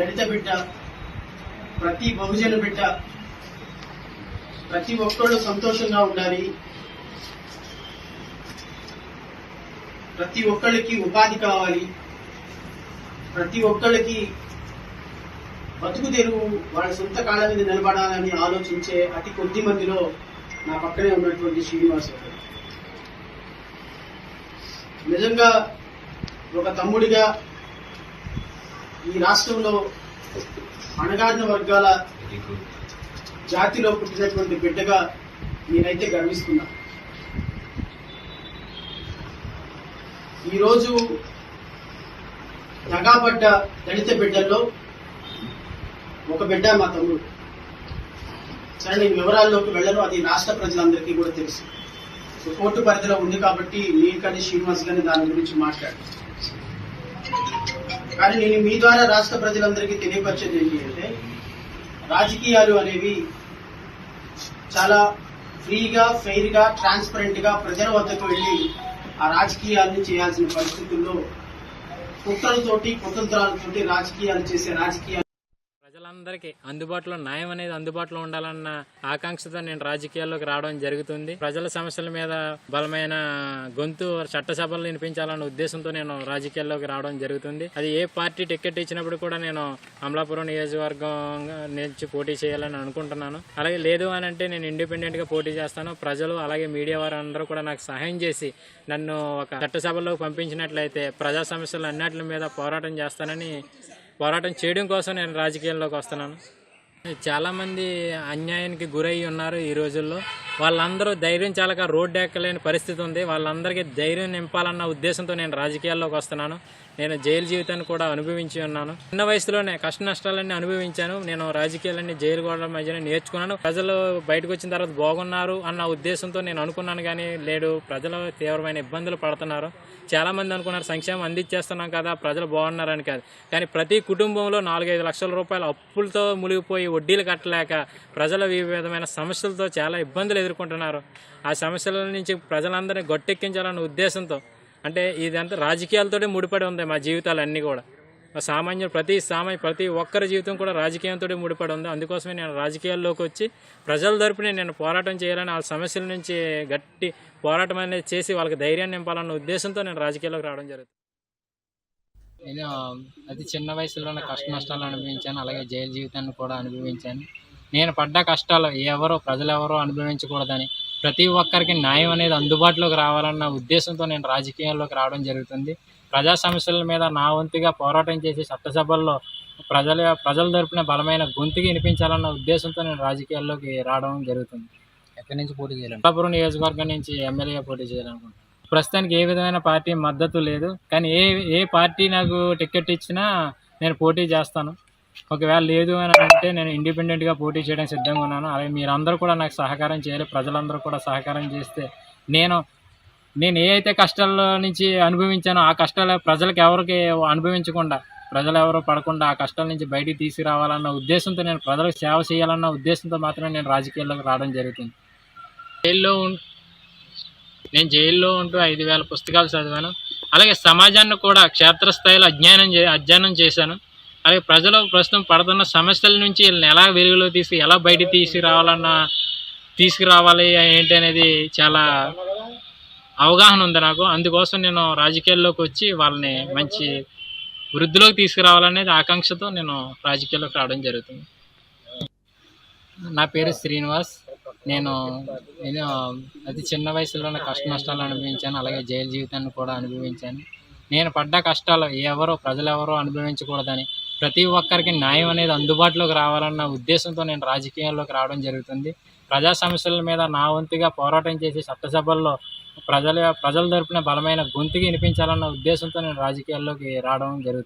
దళిత బిడ్డ ప్రతి బహుజన బిడ్డ ప్రతి ఒక్కళ్ళు సంతోషంగా ఉండాలి. ప్రతి ఒక్కళ్ళకి ఉపాధి కావాలి. ప్రతి ఒక్కళ్ళకి బతుకు తెరువు వాళ్ళ సొంత కాళ్ళ మీద నిలబడాలని ఆలోచించే అతి కొద్ది మందిలో నా పక్కనే ఉన్నటువంటి శ్రీనివాస్ గారు. నిజంగా ఒక తమ్ముడిగా ఈ రాష్ట్రంలో అణగారిన వర్గాల జాతిలో పుట్టినటువంటి బిడ్డగా నేనైతే గర్విస్తున్నా. ఈరోజు దగాపడ్డ దళిత బిడ్డల్లో ఒక బిడ్డ మా తమ్ముడు. సరే నేను వివరాల్లోకి వెళ్ళను అది రాష్ట్ర ప్రజలందరికీ కూడా తెలుసు. సో కోర్టు పరిధిలో ఉంది కాబట్టి నేను కానీ శ్రీనివాస్ గాని దాని గురించి మాట్లాడు. కానీ నేను మీ ద్వారా రాష్ట్ర ప్రజలందరికీ తెలియపరిచేది ఏంటి అంటే రాజకీయాలు అనేవి చాలా ఫ్రీగా ఫెయిర్గా ట్రాన్స్పరెంట్గా ప్రజల వద్దకు వెళ్ళి ఆ రాజకీయాలను చేయాల్సిన పరిస్థితుల్లో కుట్రలతోటి కుతంత్రాలతోటి రాజకీయాలు చేసే రాజకీయాలు ప్రజలందరికీ అందుబాటులో న్యాయం అనేది అందుబాటులో ఉండాలన్న ఆకాంక్షతో నేను రాజకీయాల్లోకి రావడం జరుగుతుంది. ప్రజల సమస్యల మీద బలమైన గొంతు చట్టసభలు వినిపించాలన్న ఉద్దేశంతో నేను రాజకీయాల్లోకి రావడం జరుగుతుంది. అది ఏ పార్టీ టికెట్ ఇచ్చినప్పుడు కూడా నేను అమలాపురం నియోజకవర్గం నుంచి పోటీ చేయాలని అనుకుంటున్నాను. అలాగే లేదు అని అంటే నేను ఇండిపెండెంట్గా పోటీ చేస్తాను. ప్రజలు అలాగే మీడియా వారు అందరూ కూడా నాకు సహాయం చేసి నన్ను ఒక చట్టసభలోకి పంపించినట్లయితే ప్రజా సమస్యలు అన్నిటి మీద పోరాటం చేస్తానని పోరాటం చేయడం కోసం నేను రాజకీయాల్లోకి వస్తున్నాను. చాలామంది అన్యాయానికి గురై ఉన్నారు ఈ రోజుల్లో. వాళ్ళందరూ ధైర్యం చాలక రోడ్డు ఎక్కలేని పరిస్థితి ఉంది. వాళ్ళందరికీ ధైర్యం నింపాలన్న ఉద్దేశంతో నేను రాజకీయాల్లోకి వస్తున్నాను. నేను జైలు జీవితాన్ని కూడా అనుభవించి ఉన్నాను. చిన్న వయసులోనే కష్ట నష్టాలన్నీ అనుభవించాను. నేను రాజకీయాలన్నీ జైలు గోడల మధ్యనే నేర్చుకున్నాను. ప్రజలు బయటకు వచ్చిన తర్వాత బాగున్నారు అన్న ఉద్దేశంతో నేను అనుకున్నాను కానీ లేడు. ప్రజలు తీవ్రమైన ఇబ్బందులు పడుతున్నారు. చాలా మంది అనుకున్నారు సంక్షేమం అందించేస్తున్నాం కదా ప్రజలు బాగున్నారని కాదు. కానీ ప్రతి కుటుంబంలో నాలుగైదు లక్షల రూపాయల అప్పులతో మునిగిపోయి వడ్డీలు కట్టలేక ప్రజల వివిధమైన సమస్యలతో చాలా ఇబ్బందులు ఎదుర్కొంటున్నారు. ఆ సమస్యల నుంచి ప్రజలందరినీ గొట్టెక్కించాలన్న ఉద్దేశంతో అంటే ఇదంతా రాజకీయాలతోనే ముడిపడి ఉంది మా జీవితాలు అన్నీ కూడా. మా సామాన్యులు ప్రతి సామాన్య ప్రతి ఒక్కరి జీవితం కూడా రాజకీయంతో ముడిపడి ఉంది. అందుకోసమే నేను రాజకీయాల్లోకి వచ్చి ప్రజల తరపున నేను పోరాటం చేయాలని ఆ సమస్యల నుంచి గట్టి పోరాటం అనేది చేసి వాళ్ళకి ధైర్యాన్ని నింపాలన్న ఉద్దేశంతో నేను రాజకీయాల్లోకి రావడం జరుగుతుంది. నేను అతి చిన్న వయసులోనే కష్ట నష్టాలు అనుభవించాను అలాగే జైలు జీవితాన్ని కూడా అనుభవించాను. నేను పడ్డ కష్టాలు ఎవరో ప్రజలు ఎవరో అనుభవించకూడదని. ప్రతి ఒక్కరికి న్యాయం అనేది అందుబాటులోకి రావాలన్న ఉద్దేశంతో నేను రాజకీయాల్లోకి రావడం జరుగుతుంది. ప్రజా సమస్యల మీద నా వంతుగా పోరాటం చేసి చట్టసభల్లో ప్రజల ప్రజల తరపున బలమైన గొంతుకి వినిపించాలన్న ఉద్దేశంతో నేను రాజకీయాల్లోకి రావడం జరుగుతుంది. ఎక్కడి నుంచి పోటీ చేయాలి అమలాపురం నియోజకవర్గం నుంచి ఎమ్మెల్యేగా పోటీ చేయాలనుకుంటున్నాను. ప్రస్తుతానికి ఏ విధమైన పార్టీ మద్దతు లేదు. కానీ ఏ ఏ పార్టీ నాకు టికెట్ ఇచ్చినా నేను పోటీ చేస్తాను. ఒకవేళ లేదు అని అంటే నేను ఇండిపెండెంట్గా పోటీ చేయడం సిద్ధంగా ఉన్నాను. అలాగే మీరందరూ కూడా నాకు సహకారం చేయాలి. ప్రజలందరూ కూడా సహకారం చేస్తే నేను నేను ఏ అయితే కష్టాల నుంచి అనుభవించానో ఆ కష్టాలు ప్రజలకు ఎవరికి అనుభవించకుండా ప్రజలు ఎవరు పడకుండా ఆ కష్టాల నుంచి బయటికి తీసుకురావాలన్న ఉద్దేశంతో నేను ప్రజలకు సేవ చేయాలన్న ఉద్దేశంతో మాత్రమే నేను రాజకీయాల్లోకి రావడం జరుగుతుంది. జైల్లో ఉం- నేను జైల్లో ఉంటూ ఐదు వేల పుస్తకాలు చదివాను. అలాగే సమాజాన్ని కూడా క్షేత్రస్థాయిలో అధ్యయనం చే అధ్యయనం చేశాను. అలాగే ప్రజలు ప్రస్తుతం పడుతున్న సమస్యల నుంచి వీళ్ళని ఎలా వెలుగులో తీసి ఎలా బయట తీసుకురావాలన్న తీసుకురావాలి ఏంటి అనేది చాలా అవగాహన ఉంది నాకు. అందుకోసం నేను రాజకీయాల్లోకి వచ్చి వాళ్ళని మంచి వృద్ధిలోకి తీసుకురావాలనేది ఆకాంక్షతో నేను రాజకీయాల్లోకి రావడం జరుగుతుంది. నా పేరు శ్రీనివాస్. నేను నేను అతి చిన్న వయసులోనే కష్ట నష్టాలు అనుభవించాను అలాగే జైలు జీవితాన్ని కూడా అనుభవించాను. నేను పడ్డ కష్టాలు ఎవరో ప్రజలు ఎవరో అనుభవించకూడదని ప్రతి ఒక్కరికి న్యాయం అనేది అందుబాటులోకి రావాలన్న ఉద్దేశంతో నేను రాజకీయాల్లోకి రావడం జరుగుతుంది. ప్రజా సమస్యల మీద నా వంతుగా పోరాటం చేసి చట్టసభల్లో ప్రజల ప్రజల తరపున బలమైన గొంతుకి వినిపించాలన్న ఉద్దేశంతో నేను రాజకీయాల్లోకి రావడం జరుగుతుంది.